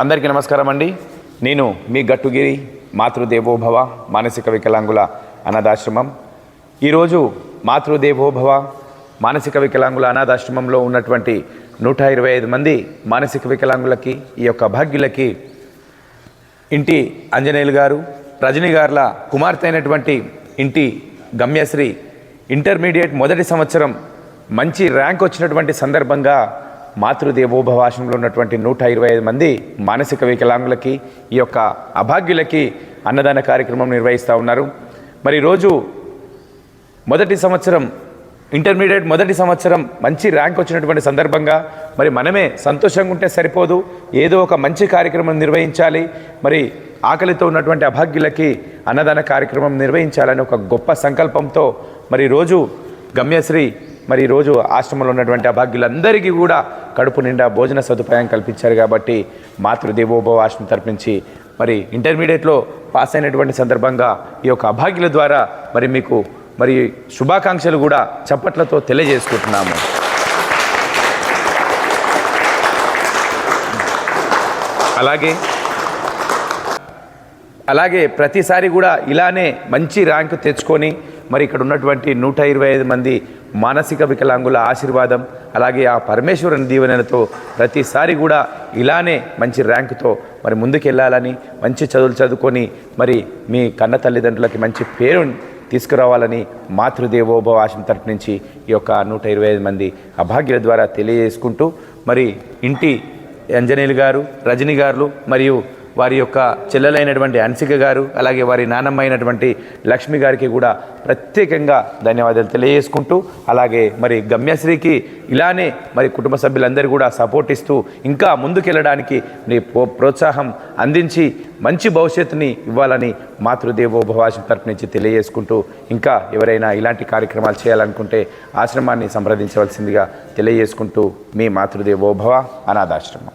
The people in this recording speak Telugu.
అందరికీ నమస్కారం అండి. నేను మీ గట్టుగిరి మాతృదేవోభవ మానసిక వికలాంగుల అనాథాశ్రమం. ఈరోజు మాతృదేవోభవ మానసిక వికలాంగుల అనాథాశ్రమంలో ఉన్నటువంటి నూట ఇరవై ఐదు మంది మానసిక వికలాంగులకి ఈ యొక్క భాగ్యులకి ఇంటి అంజనేయులు గారు రజనీ గారుల కుమార్తె అయినటువంటి ఇంటి గమ్యశ్రీ ఇంటర్మీడియట్ మొదటి సంవత్సరం మంచి ర్యాంక్ వచ్చినటువంటి సందర్భంగా మాతృదేవోభవాసంలో ఉన్నటువంటి నూట ఇరవై ఐదు మంది మానసిక వికలాంగులకి ఈ యొక్క అభాగ్యులకి అన్నదాన కార్యక్రమం నిర్వహిస్తూ ఉన్నారు. మరి ఈరోజు మొదటి సంవత్సరం ఇంటర్మీడియట్ మొదటి సంవత్సరం మంచి ర్యాంక్ వచ్చినటువంటి సందర్భంగా మరి మనమే సంతోషంగా ఉంటే సరిపోదు. ఏదో ఒక మంచి కార్యక్రమం నిర్వహించాలి. మరి ఆకలితో ఉన్నటువంటి అభాగ్యులకి అన్నదాన కార్యక్రమం నిర్వహించాలని ఒక గొప్ప సంకల్పంతో మరి రోజు గమ్యశ్రీ మరి ఈరోజు ఆశ్రమంలో ఉన్నటువంటి అభాగ్యులందరికీ కూడా కడుపు నిండా భోజన సదుపాయం కల్పించారు కాబట్టి మాతృదేవోభవ ఆశ్రమం తరపించి మరి ఇంటర్మీడియట్లో పాస్ అయినటువంటి సందర్భంగా ఈ యొక్క అభాగ్యుల ద్వారా మరి మీకు మరి శుభాకాంక్షలు కూడా చప్పట్లతో తెలియజేసుకుంటున్నాము. అలాగే అలాగే ప్రతిసారి కూడా ఇలానే మంచి ర్యాంకు తెచ్చుకొని మరి ఇక్కడ ఉన్నటువంటి నూట ఇరవై ఐదు మంది మానసిక వికలాంగుల ఆశీర్వాదం అలాగే ఆ పరమేశ్వరుని దీవెనలతో ప్రతిసారి కూడా ఇలానే మంచి ర్యాంకుతో మరి ముందుకెళ్ళాలని మంచి చదువులు చదువుకొని మరి మీ కన్న తల్లిదండ్రులకి మంచి పేరు తీసుకురావాలని మాతృదేవోభవ ఆశం తరపు నుంచి ఈ యొక్క నూట ఇరవై ఐదు మంది అభాగ్యుల ద్వారా తెలియజేసుకుంటూ మరి ఇంటి అంజనేయులు గారు రజనీ గారు మరియు వారి యొక్క చెల్లెలైనటువంటి అన్సిక గారు అలాగే వారి నానమ్మ అయినటువంటి లక్ష్మి గారికి కూడా ప్రత్యేకంగా ధన్యవాదాలు తెలియజేసుకుంటూ అలాగే మరి గమ్యశ్రీకి ఇలానే మరి కుటుంబ సభ్యులందరూ కూడా సపోర్ట్ ఇస్తూ ఇంకా ముందుకెళ్ళడానికి మీ ప్రో- ప్రోత్సాహం అందించి మంచి భవిష్యత్తుని ఇవ్వాలని మాతృదేవోభవాసం తరపు నుంచి తెలియజేసుకుంటూ ఇంకా ఎవరైనా ఇలాంటి కార్యక్రమాలు చేయాలనుకుంటే ఆశ్రమాన్ని సంప్రదించవలసిందిగా తెలియజేసుకుంటూ మీ మాతృదేవోభవ అనాథాశ్రమం.